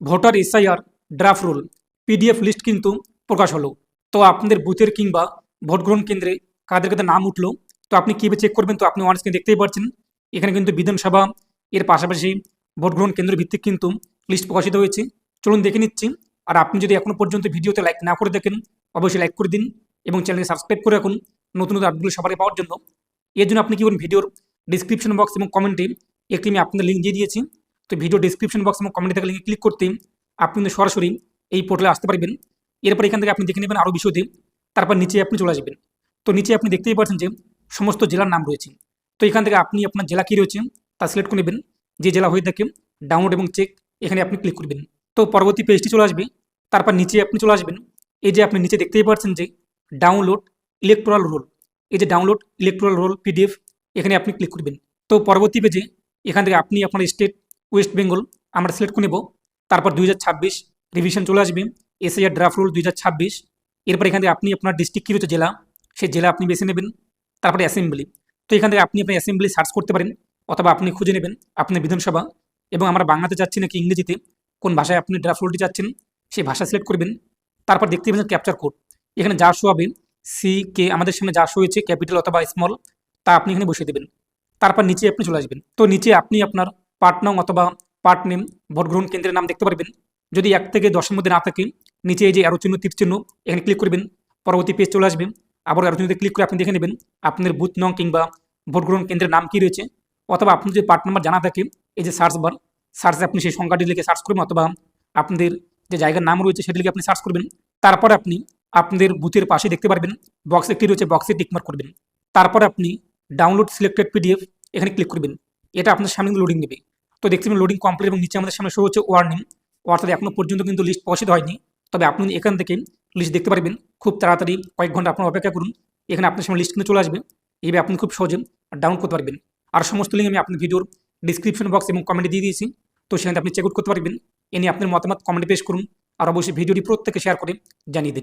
Voter SIR, draft roll, PDF list কিন্তু প্রকাশ হলো। তো আপনাদের বুথের কিংবা ভোট গ্রহণ কেন্দ্রে কাদের কাদের নাম উঠল, তো আপনি কীভাবে চেক করবেন তো আপনি স্ক্রিনে দেখতেই পাচ্ছেন এখানে কিন্তু বিধানসভা, এর পাশাপাশি ভোট গ্রহণ কেন্দ্র ভিত্তিক কিন্তু লিস্ট প্রকাশিত হয়েছে। চলুন দেখে নিচ্ছি। আর আপনি যদি এখনও পর্যন্ত ভিডিওতে লাইক না করে দেখেন অবশ্যই লাইক করে দিন এবং চ্যানেলকে সাবস্ক্রাইব করে রাখুন নতুন নতুন আপডেটগুলো সবারই পাওয়ার জন্য। এর জন্য আপনি কি করুন ভিডিওর ডিসক্রিপশন বক্স এবং কমেন্টে একটি আমি আপনাদের লিঙ্ক দিয়ে দিয়েছি। তো ভিডিও ডিসক্রিপশন বক্স এবং কমেন্টে থাকা লিঙ্কে ক্লিক করতে আপনি সরাসরি এই পোর্টালে আসতে পারবেন। এরপর এখান থেকে আপনি দেখে নেবেন আরও বিষয়তে, তারপর নিচে আপনি চলে আসবেন। তো নিচে আপনি দেখতেই পাচ্ছেন যে সমস্ত জেলার নাম রয়েছে। তো এখান থেকে আপনি আপনার জেলা কী রয়েছে তা সিলেক্ট করে নেবেন। যে জেলা হয়ে থাকে ডাউনলোড এবং চেক এখানে আপনি ক্লিক করবেন। তো পরবর্তী পেজটি চলে আসবে। তারপর নিচে আপনি চলে আসবেন। এই যে আপনি নিচে দেখতেই পাচ্ছেন যে ডাউনলোড ইলেকট্রাল রোল এই যে ডাউনলোড ইলেকট্রাল রোল পিডিএফ এখানে আপনি ক্লিক করবেন। তো পরবর্তী পেজে এখান থেকে আপনি আপনার স্টেট ওয়েস্ট বেঙ্গল আমরা সিলেক্ট করে নেব। তারপর দুই হাজার ছাব্বিশ রিভিশন চলে আসবে। এসআইআর ড্রাফট রোল দুই এরপর এখান থেকে আপনি আপনার ডিস্ট্রিক্ট কী রয়েছে জেলা, সেই জেলা আপনি বেছে নেবেন। তারপরে অ্যাসেম্বলি তো এখান থেকে আপনি আপনার অ্যাসেম্বলি সার্চ করতে পারেন, অথবা আপনি খুঁজে নেবেন আপনার বিধানসভা। এবং আমরা বাংলাতে চাচ্ছি নাকি ইংরেজিতে, কোন ভাষায় আপনি ড্রাফট রোলটি চাচ্ছেন, সেই ভাষা সিলেক্ট করবেন। তারপর দেখতে পাবেন ক্যাপচার কোড এখানে যা শো হবে সি কে আমাদের সামনে যা শো হয়েছে ক্যাপিটাল অথবা স্মল তা আপনি এখানে বসিয়ে দেবেন। তারপর নিচে আপনি চলে আসবেন। তো নিচে আপনি আপনার পার্ট নং অথবা পার্ট ভোটগ্রহণ কেন্দ্রের নাম দেখতে পারবেন। যদি এক থেকে দশের মধ্যে না থাকে, নিচে এই যে আরও চিহ্ন, তীর চিহ্ন, এখানে ক্লিক করবেন। পরবর্তী পেজ চলে আসবে। আবার আরও চিহ্নতে ক্লিক করে আপনি দেখে নেবেন আপনার বুথ নং কিংবা ভোট গ্রহণ কেন্দ্রের নাম কি রয়েছে। অথবা আপনি যদি পার্ট নাম্বার জানা থাকে, এই যে সার্চ বার সার্চে আপনি সেই সংখ্যাটি লিখে সার্চ করবেন অথবা আপনাদের যে জায়গার নাম রয়েছে সেটি লিখে আপনি সার্চ করবেন। তারপর আপনি আপনাদের বুথের পাশে দেখতে পারবেন বক্স একটি রয়েছে বক্সে টিকমার্ক করবেন। তারপর আপনি ডাউনলোড সিলেক্টেড পিডিএফ এখানে ক্লিক করবেন। এটা আপনার সামনে লোডিং নেবে তো দেখতে পাবেন লোডিং কমপ্লিট এবং নিচে আমাদের সামনে শো হচ্ছে ওয়ার্নিং অর্থাৎ এখনও পর্যন্ত কিন্তু লিস্ট প্রকাশিত হয়নি। তবে আপনি এখান থেকে লিস্ট দেখতে পারবেন, খুব তাড়াতাড়ি কয়েক ঘণ্টা আপনার অপেক্ষা করুন। এখানে আপনার সামনে লিস্ট কিন্তু চলে আসবে। এইভাবে আপনি খুব সহজে ডাউনলোড করতে পারবেন। আর সমস্ত লিঙ্ক আমি আপনার ভিডিওর ডিসক্রিপশন বক্স এবং কমেন্টে দিয়ে দিয়েছি। তো সেখানে আপনি চেক আউট করতে পারবেন। এ নিয়ে আপনার মতামত কমেন্টে পেশ করুন। আর অবশ্যই ভিডিওটি প্রত্যেকে শেয়ার করে জানিয়ে দিন।